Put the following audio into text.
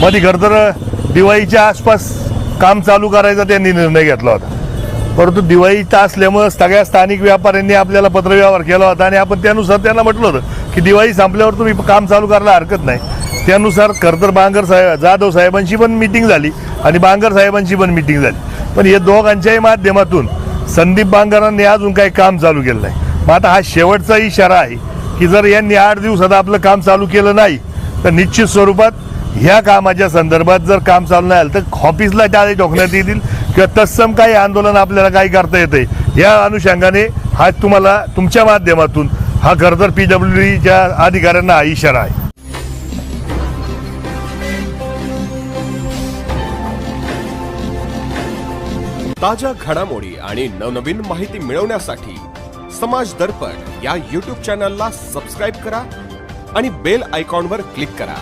मध्ये खरं तर दिवाळीच्या आसपास काम चालू करायचा त्यांनी निर्णय घेतला होता. परंतु दिवाळीचा असल्यामुळं सगळ्या स्थानिक व्यापाऱ्यांनी आपल्याला पत्रव्यवहार केला होता आणि आपण त्यानुसार त्यांना म्हटलं होतं की दिवाळी संपल्यावर तुम्ही काम चालू करायला हरकत नाही. त्यानुसार खरंतर बांगर साहेब जाधव साहेबांशी पण मिटिंग झाली आणि बांगर साहेबांशी पण मिटिंग झाली. पण हे दोघांच्याही माध्यमातून संदीप बांगरांनी अजून काही काम चालू केलं नाही. मग आता हा शेवटचा इशारा आहे की जर यांनी आठ दिवसात आपलं काम चालू केलं नाही तर निश्चित स्वरूपात ह्या कामाच्या संदर्भात जर काम चालू नाही आलं तर ऑफिसला टाळे ठोकण्यात येतील किंवा तत्सम काही आंदोलन आपल्याला काही करता येते या अनुषंगाने हा तुम्हाला तुमच्या माध्यमातून हा खरंतर पी डब्ल्यू डीच्या अधिकाऱ्यांना हा इशारा आहे. ताज्या घडामोडी आणि नवनवीन माहिती मिळवण्यासाठी समाज दर्पण या यूट्यूब चॅनलला सबस्क्राईब करा आणि बेल आयकॉनवर क्लिक करा.